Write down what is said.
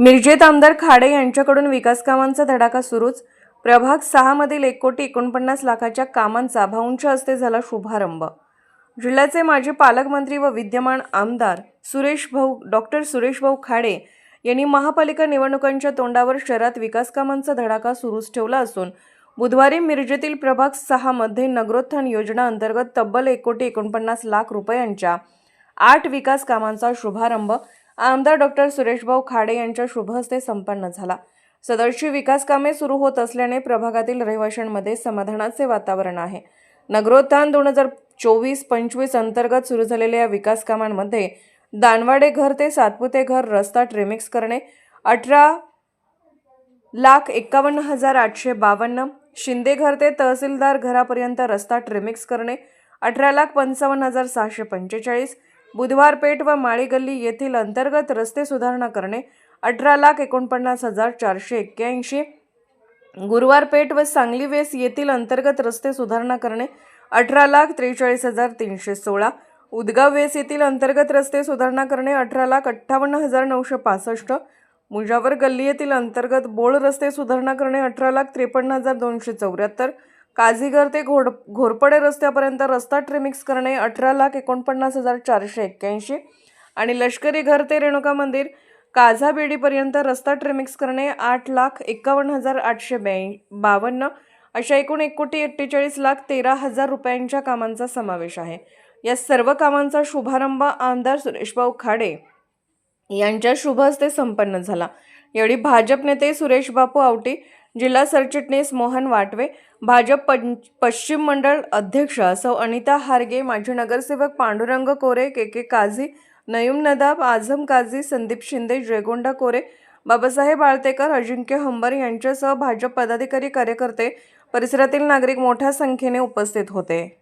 मिरजेत आमदार खाडे यांच्याकडून विकास कामांचा धडाका सुरूच. प्रभाग सहामधील एक कोटी एकोणपन्नास लाखाच्या कामांचा भाऊंच्या हस्ते झाला शुभारंभ. जिल्ह्याचे माजी पालकमंत्री व विद्यमान आमदार सुरेश भाऊ डॉक्टर सुरेश भाऊ खाडे यांनी महापालिका निवडणुकांच्या तोंडावर शहरात विकास कामांचा धडाका सुरूच ठेवला असून बुधवारी मिरजेतील प्रभाग सहामध्ये नगरोत्थान योजना अंतर्गत तब्बल एक कोटी एकोणपन्नास लाख रुपयांच्या आठ विकास कामांचा शुभारंभ आमदार डॉक्टर सुरेशभाऊ खाडे यांच्या शुभहस्ते संपन्न झाला. सदरची विकास कामे सुरू होत असल्याने प्रभागातील रहिवाशांमध्ये समाधानाचे वातावरण आहे. नगरोत्थान दोन हजार चोवीस पंचवीस अंतर्गत सुरू झालेल्या या विकास कामांमध्ये दानवाडे घर ते सातपुते घर रस्ता ट्रेमिक्स करणे अठरा लाख एकावन्न हजार आठशे बावन्न शिंदे घर ते तहसीलदार घरापर्यंत रस्ता ट्रेमिक्स करणे अठरा लाख पंचावन्न हजार सहाशे पंचेचाळीस बुधवार पेठ व माळीगल्ली येथील अंतर्गत रस्ते सुधारणा करणे अठरा लाख एकोणपन्नास हजार चारशे एक्क्याऐंशी. गुरुवार पेठ व सांगली वेस येथील अंतर्गत रस्ते सुधारणा करणे अठरा लाख त्रेचाळीस हजार तीनशे सोळा. उदगाव वेस येथील अंतर्गत रस्ते सुधारणा करणे अठरा लाख अठ्ठावन्न हजार नऊशे पासष्ट. मुजावर गल्ली येथील अंतर्गत बोळ रस्ते सुधारणा करणे अठरा लाख त्रेपन्न हजार दोनशे चौऱ्याहत्तर. काझीगर ते घोड घोरपडे रस्त्यापर्यंत रस्ता ट्रिमिक्स करणे अठरा लाख एकोणपन्नास हजार चारशे एक्क्याऐंशी आणि लष्करी घर ते रेणुका मंदिर काझा बेडीपर्यंत रस्ता ट्रिमिक्स करणे आठ लाख एकावन्न हजार आठशे ब्याऐं बावन्न अशा एकूण एक कोटी अठ्ठेचाळीस लाख तेरा हजार रुपयांच्या कामांचा समावेश आहे. या सर्व कामांचा शुभारंभ आमदार सुरेशभाऊ खाडे यांच्या शुभ हस्ते संपन्न झाला. यावेळी भाजप नेते सुरेश बापू आवटी जिल्हा सरचिटणीस मोहन वाटवे भाजप पंच पश्चिम मंडळ अध्यक्ष सौ अनिता हारगे माजी नगरसेवक पांडुरंग कोरे के के काझी नयूम नदाब आझम काझी संदीप शिंदे जयगोंडा कोरे बाबासाहेब आळतेकर अजिंक्य हंबर यांच्यासह भाजप पदाधिकारी कार्यकर्ते परिसरातील नागरिक मोठ्या संख्येने उपस्थित होते.